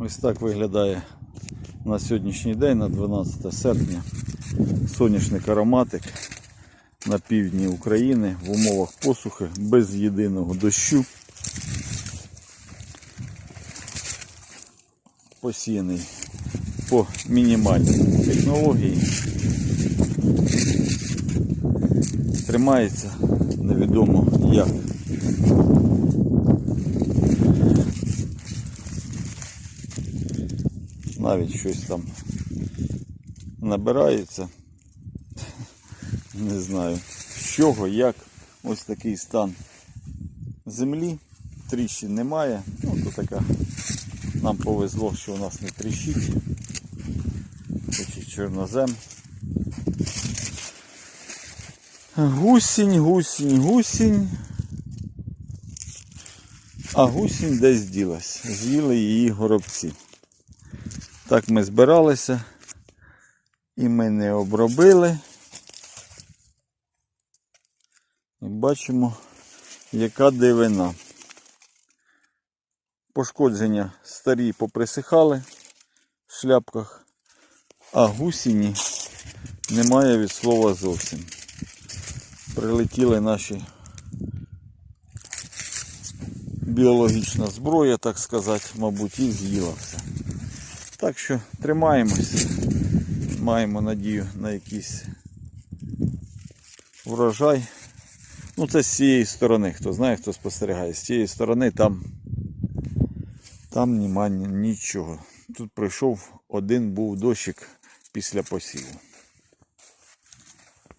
Ось так виглядає на сьогоднішній день, на 12 серпня, соняшник ароматик на півдні України в умовах посухи без єдиного дощу. Посіяний по мінімальній технології. Тримається невідомо як. Навіть щось там набирається. Не знаю з чого, як. Ось такий стан землі. Тріщин немає. Ну, то така. Нам повезло, що у нас не тріщить. І чорнозем. Гусінь, гусінь, гусінь. А гусінь десь ділась. З'їли її горобці. Так ми збиралися. І ми не обробили. І бачимо, яка дивина. Пошкодження старі поприсихали в шляпках, а гусіні немає від слова зовсім. Прилетіли наші біологічна зброя, так сказати, мабуть, і з'їла все. Так що тримаємось, маємо надію на якийсь врожай. Ну, це з цієї сторони, хто знає, хто спостерігає. З цієї сторони там, там нема нічого. Тут прийшов один був дощик після посіву.